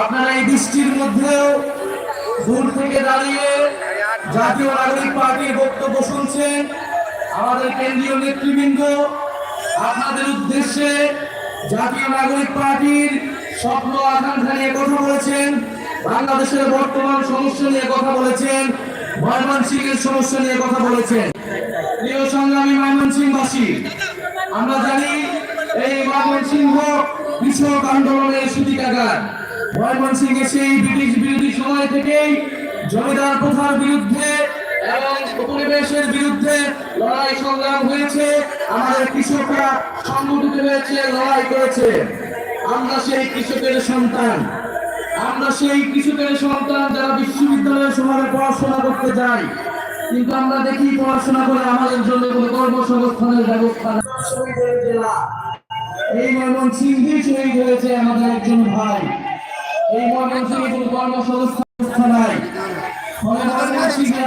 আপনারা এই বৃষ্টির মধ্যেও দূর থেকে দাঁড়িয়ে জাতীয় নাগরিক পার্টির বক্তব্য শুনছেন। আমাদের কেন্দ্রীয় নেতৃবৃন্দ, আপনাদের উদ্দেশ্যে জাতীয় নাগরিক পার্টির স্বপ্ন আকাঙ্ক্ষা নিয়ে কথা বলেছেন, বাংলাদেশের বর্তমান সমস্যা নিয়ে কথা বলেছেন, ময়মনসিংহের সমস্যা নিয়ে কথা বলেছেন। প্রিয় সংগ্রামী ময়মনসিংহবাসী আমরা জানি এই ময়মনসিংহ কৃষক আন্দোলনের সূতিকাগার ময়মনসিংহে সেই ব্রিটিশ বিরোধী সময় থেকেই জমিদার প্রথার বিরুদ্ধে এবং পরিবেশের বিরুদ্ধে লড়াই সংগ্রাম হয়েছে। আমাদের কৃষকরা সংগঠিত হয়েছে, লড়াই করেছে। আমরা সেই কৃষকের সন্তান। আমরা সেই কৃষকের সন্তান যারা বিশ্ববিদ্যালয়ের সময় পড়াশোনা করতে যাই কিন্তু আমরা দেখি পড়াশোনা করে আমাদের জন্য কোনো কর্মসংস্থানের ব্যবস্থা এই ময়মনসিংহে শহীদ হয়েছে আমাদের একজন ভাই। এই ময়মনসিংহে কোনো কর্মসংস্থান নাই।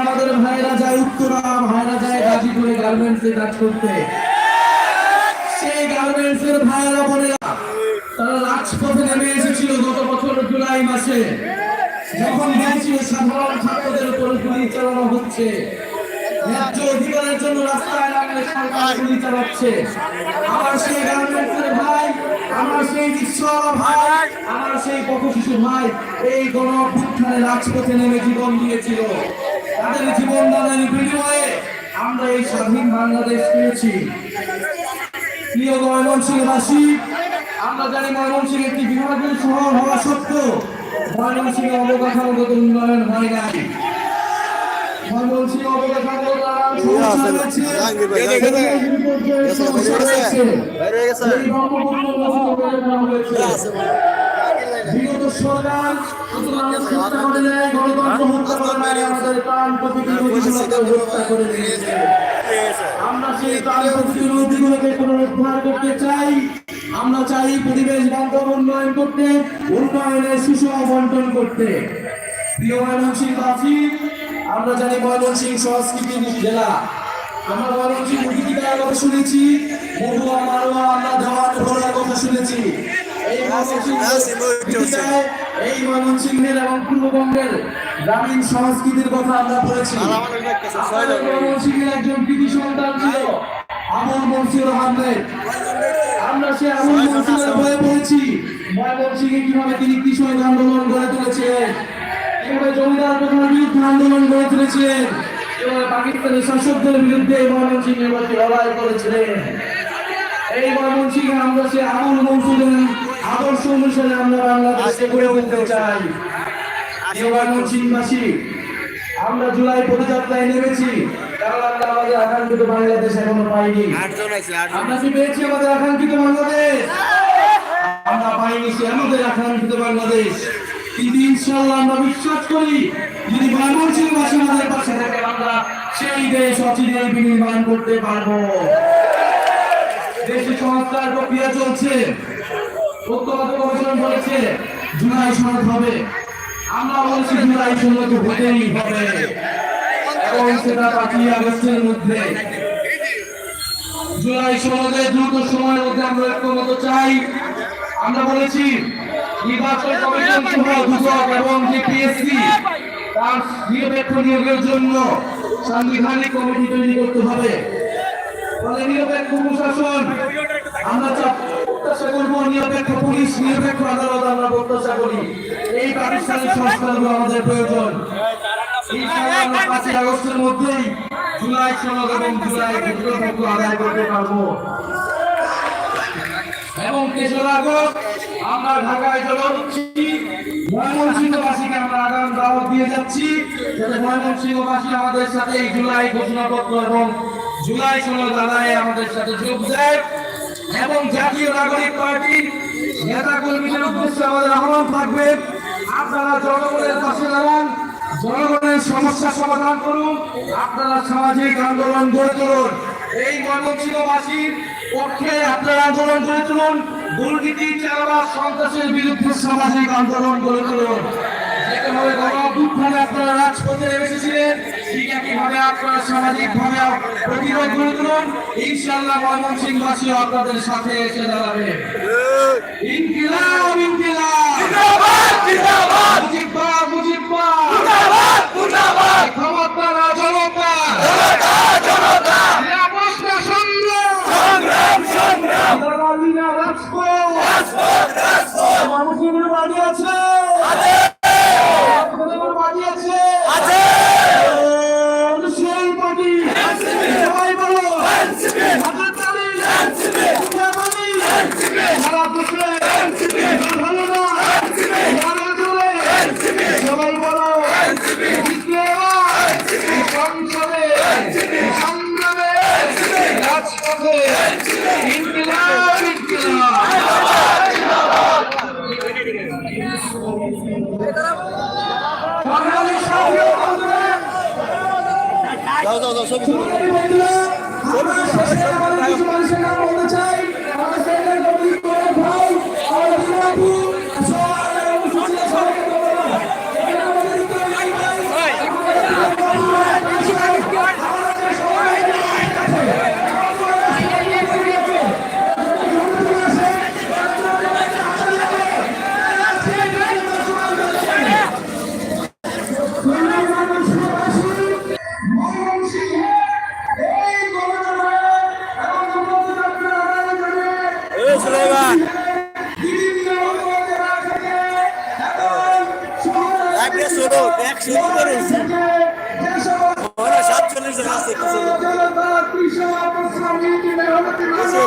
আমাদের ভাইরা যায় উত্তরা ভাইরা যায় গাজীপুরে গার্মেন্টসে কাজ করতে। সেই গার্মেন্টসের ভাইরা বোনেরা তারা রাজপথে নেমে এসেছিল গত বছর জুলাই মাসে। যখন বলছিল সাধারণ ছাত্রদের উপর গুলি চালানো হচ্ছে জন্য রাস্তায় সরকার সেই ভাই সেই ভাই সেই ভাই, এই রাজপথে নেমে জীবন দিয়েছিল। তাদের জীবন দানের বিনিময়ে আমরা এই স্বাধীন বাংলাদেশ পেয়েছি। প্রিয় ময়মনসিংহবাসী, আমরা জানি ময়মনসিংহ একটি বিভাগীয় শহর হওয়া সত্ত্বেও ময়মনসিংহে অবকাঠামোগত উন্নয়ন হয় নাই। ময়মনসিংহ অবকাঠামোগত সমস্যা রয়েছে। সমস্যা রয়েছে। এই বঙ্গবন্ধু রচিত করে দেওয়া হয়েছে। বিগত সরকার হত্যা করে দেয়, গণতন্ত্র হত্যা করে দেয়, আমাদের প্রাণ প্রকৃতি নদীগুলোকে হত্যা করে দিয়েছে। আমরা সেই প্রাণ প্রকৃতি নদীগুলোকে পুনরুদ্ধার করতে চাই আমরা চাই পরিবেশ বান্ধব উন্নয়ন করতে উন্নয়নের সুষম বন্টন করতে। প্রিয় ময়মনসিংহবাসী আমরা জানি ময়মনসিংহ সংস্কৃতির জেলা। আমরা ময়মনসিংহ গীতিকার কথা শুনেছি মহুয়া মারোয়া আমরা দেওয়ান ভোলার কথা শুনেছি। এই ময়মনসিংহের এবং পূর্ববঙ্গের গ্রামীণ সংস্কৃতির কথা আমরা বলেছি ময়মনসিংহের একজন কৃতি সন্তান ছিল আমল মনসুর আহমেদ আমরা সে আমল মনসুরের বয়ে পড়েছি। ময়মনসিংহে কীভাবে তিনি কৃষক আন্দোলন গড়ে তুলেছিলেন কীভাবে জমিদার প্রথার বিরুদ্ধে আন্দোলন গড়ে তুলেছিলেন কীভাবে পাকিস্তানি শাসকদের বিরুদ্ধে ময়মনসিংহে লড়াই করেছিলেন। এই ময়মনসিংহে আমরা সে আমল মনসুরের আদর্শ অনুসারে আমরা বাংলাদেশকে গড়ে তুলতে চাই। ময়মনসিংহবাসী আমরা জুলাই পদযাত্রায় নেমেছি। আমাদের আকাঙ্ক্ষিত বাংলাদেশ এখনও পাইনি। আমরা কি পেয়েছি আমাদের আকাঙ্ক্ষিত বাংলাদেশ? আমরা পাইনি সে আমাদের আকাঙ্ক্ষিত বাংলাদেশ। কিন্তু ইনশাল্লাহ আমরা বিশ্বাস করি যদি ময়মনসিংহবাসী আমাদের পাশে থাকে আমরা সেই দেশ অচিরেই বিনির্মাণ করতে পারব। দেশে সংস্কার প্রক্রিয়া চলছে। ঐক্যবদ্ধ কমিশন বলেছে জুলাই সনদ হবে। আমরা বলছি জুলাই সনদ হতেই হবে। এবং সেটা পাঁচই আগস্টের মধ্যে। জুলাই সনদে দ্রুত সময়ের মধ্যে আমরা ঐক্যমত চাই। আমরা বলেছি, নির্বাচন কমিশন সহ দুদক এবং যে পিএসসি তার নিরপেক্ষ নিয়োগের জন্য সাংবিধানিক কমিটি তৈরি করতে হবে। ফলে নিরপেক্ষ প্রশাসন, আমরা প্রত্যাশা করব নিরপেক্ষ পুলিশ, নিরপেক্ষ আমাদের প্রয়োজন। ইনশাআল্লাহ আগস্টের মধ্যেই জুলাই সনদ এবং জুলাই পারব। এবং তেসরা আগস্ট আমরা ঢাকায় চলে যাচ্ছি ময়মনসিংহবাসীকে আমরা আগাম দাওয়াত দিয়ে যাচ্ছি। যাতে ময়মনসিংহবাসী আমাদের সাথে এই জুলাই ঘোষণাপত্র এবং জুলাই সনদ আদায়ে আমাদের সাথে যোগ দেয়। এবং জাতীয় নাগরিক পার্টির নেতা কর্মীদের উদ্দেশ্যে আমাদের আহ্বান থাকবে, আপনারা জনগণের পাশে দাঁড়ান, জনগণের সমস্যা সমাধান করুন, আপনারা সামাজিক আন্দোলন গড়ে তুলুন। এই ময়মনসিংহবাসীর পক্ষে আপনারা আন্দোলন গড়ে তুলুন, দুর্নীতি চালাবার সন্ত্রাসের বিরুদ্ধে সামাজিক আন্দোলন গড়ে তুলুন। যেতে অভ্যুত্থানে আপনারা রাজপথে এসেছিলেন ইনশাল্লাহ আপনাদের সাথে এসে দাঁড়াবে। ইনকিলা মুজিব্বাদ মুজিব্বাদ ক্ষমতার জনতা নিরাপত্তা সংগ্রাম দালালিনা রাজপথ মানুষের বাড়ি আছে আপনাদের বাড়ি আছে সেই পার্টি সবাই বলো হাতের তালি উঠে বলি সারা দেশে ভালো না ভালো জোরে সবাই বলো বিপ্লব, সংসদে সংগ্রামে রাজপথে ইনকিলাব ইনকিলাব যাও যাও যাও সাতচল্লিশ জন আছে কিছু লোক। কিছু।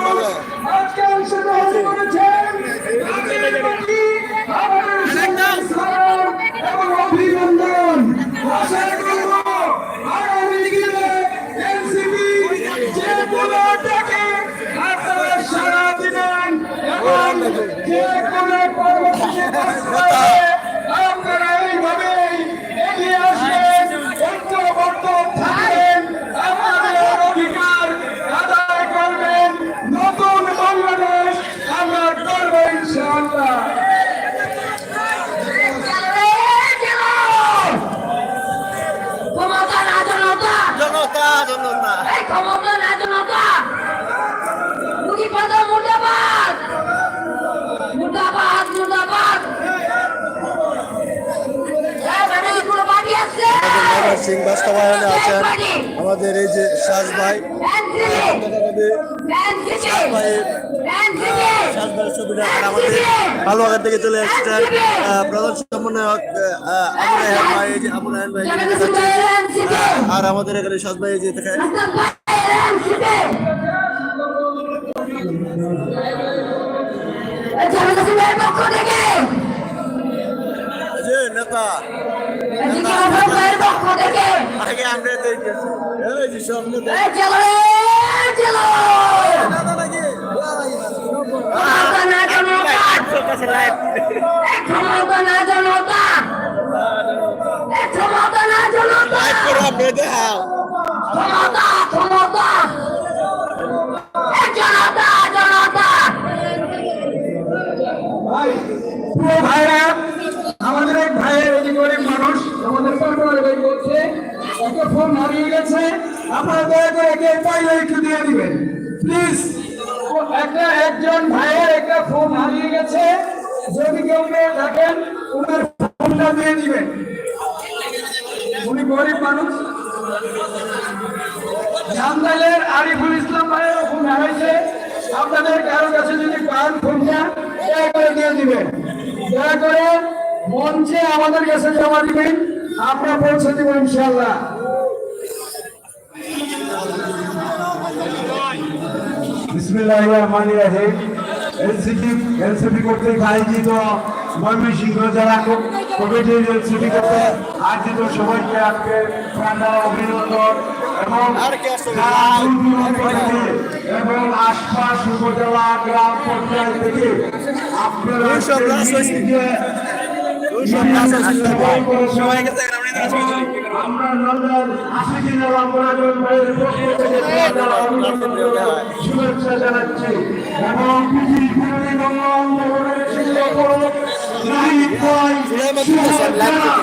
মুর্দাবাদ। মুর্দাবাদ মুর্দাবাদ। আছে সিং বাস্তবায়নে আছেন। আমাদের এই যে শাস ভাই ভাইয়ের ছবিটা আমাদের ভালো আগের থেকে চলে এসেছেন আহ, প্রধান সমন্বয়ক ভাই যে আবু ভাই। আর আমাদের এখানে শ্বাস ভাই যে থেকে যে নেতা আগে আমরা এই যে চলো চলো জনতা। লাইভ করে আপনি দেখাও ক্ষমতা ক্ষমতা। জনতা জনতা। ভাই ভাইরা আমাদের এক ভাইয়ের এই যে মানুষ আমাদের পাটোয়ার ভাই বলছে ওকে ফোন হারিয়ে গেছে। আপনারা দয়া করে একে পাইলে একটু দিয়ে দিবেন। প্লিজ একটা একজন ভাইয়ের একটা ফোন হারিয়ে গেছে, যদি কেউ থাকেন, ওনার ফোনটা দিয়ে দিবেন। উনি গরিব মানুষ। জামদালের আরিফুল ইসলাম ভাইয়ের ফোন হারাইছে। আপনাদের কারও কাছে যদি পান ফোনটা, দয়া করে দিয়ে দিবেন। দয়া করে মঞ্চে আমাদের কাছে জমা দিবেন। আমরা পৌঁছে দিব ইনশাল্লাহ বিসমিল্লাহির রহমানির রহিম। এনসিপি এনসিপি কর্তৃক আয়োজিত ময়মনসিংহ জেলা কমিটির এনসিপি কর্তৃক আয়োজিত সবাইকে আজকে প্রাণাল অভিনন্দন এবং এবং আশপাশ উপজেলা গ্রাম পর্যায় থেকে আপনারা। সবাই আমরা নজর থেকে প্রাণাল অভিনন্দন শুভেচ্ছা জানাচ্ছি। এবং পৃথিবী বিরোধী বাংলা শিল্প ভাই সুলাইমান দিতেছেন, লাইভ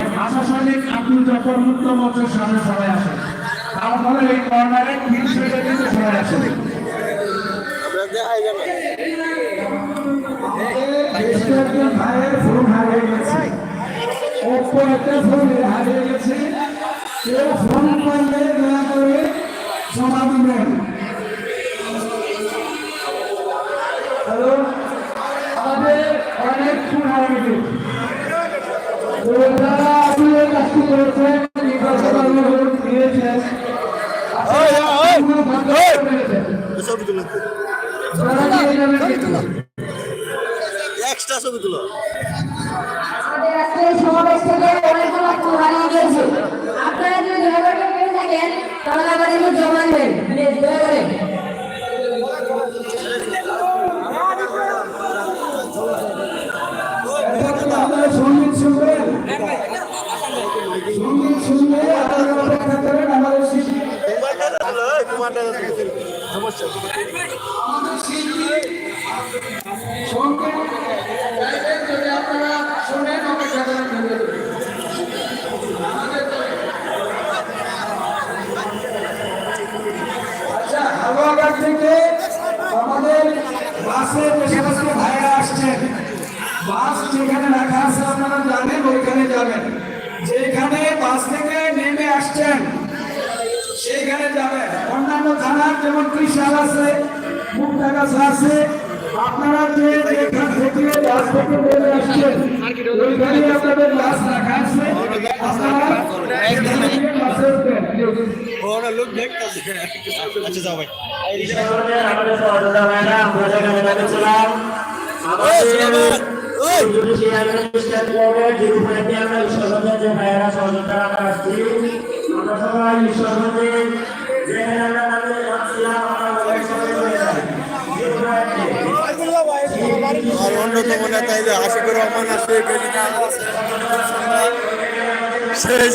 আশা সৈনিক আব্দুল জফর মুক্ত মঞ্চের সামনে সবাই আসেন। তারপরে এই কর্নারে তিন শ্রেণির নিচে সবাই আসেন ভাইয়ের ফোন হারিয়ে গেছে। ওপো একটা ফোন হারিয়ে গেছে। কেউ ফোন করলে দয়া করে জমা দিবেন হ্যালো? আমাদের অনেক ফোন হারিয়ে গেছে। কাজটি করেছেন নির্বাচন এই নামে- এক্সট্রা ছবি তুলো। আমাদের আজকে সমাবেশ থেকে অনেকগুলো হারিয়ে গিয়েছে আচ্ছা থেকে আমাদের বাসে পেশাপাশি ভাইরা আসছেন। বাস যেখানে রাখা আছে আপনারা জানেন, ওইখানে যাবেন। যেখানে বাস থেকে নেমে আসছেন, সেইখানে যাবেন। অন্যান্য থানার যেমন ত্রিশাল আছে মুক্তাগাছা আছে, আপনারা যে যেখান থেকে বাস থেকে নেমে আসছেন ওইখানে আপনাদের বাস রাখা আছে। আপনারা ওরা লোক দেখতেছে। আচ্ছা যাও ভাই। আমাদের সহযোগিতা ভাইরা আমরা যেখানে দেখেছিলাম কোর্টের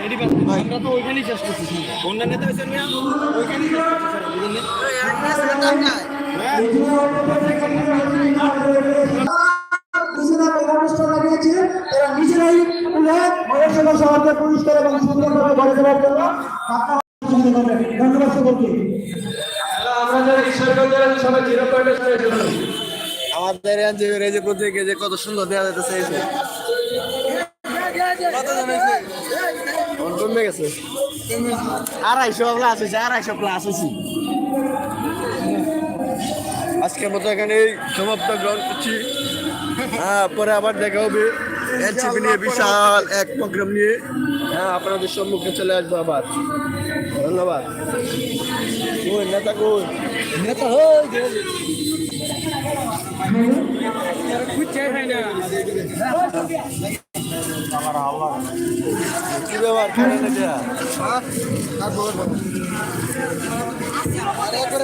ডিউটিতে আমরা আমরা সবাই ঈশ্বরগঞ্জে যেখানে আমরা নামে যাচ্ছিলাম আমরা সবাই তারা নিজেরাই তুলে মহাসভা সভাকে পরিষ্কার এবং সুন্দরভাবে গড়ে দেওয়ার জন্য। ধন্যবাদ সকলকে। আমরা যারা সবাই জিরো আমাদের এনজিওর এই যে প্রত্যেকে যে কত সুন্দর দেওয়া যাইতেছে এই যে। কমে গেছে? আড়াইশো প্লাস হয়েছে আড়াইশো প্লাস হয়েছে। আজকের মতো এখানে সমাপ্ত গ্রহণ করছি। হ্যাঁ পরে আবার দেখা হবে। এনসিপি নিয়ে বিশাল এক প্রোগ্রাম নিয়ে হ্যাঁ আপনাদের সম্মুখে চলে আসব আবার। ধন্যবাদ। কই নেতা কই? নেতা হই কি ব্যাপার? কেন এটা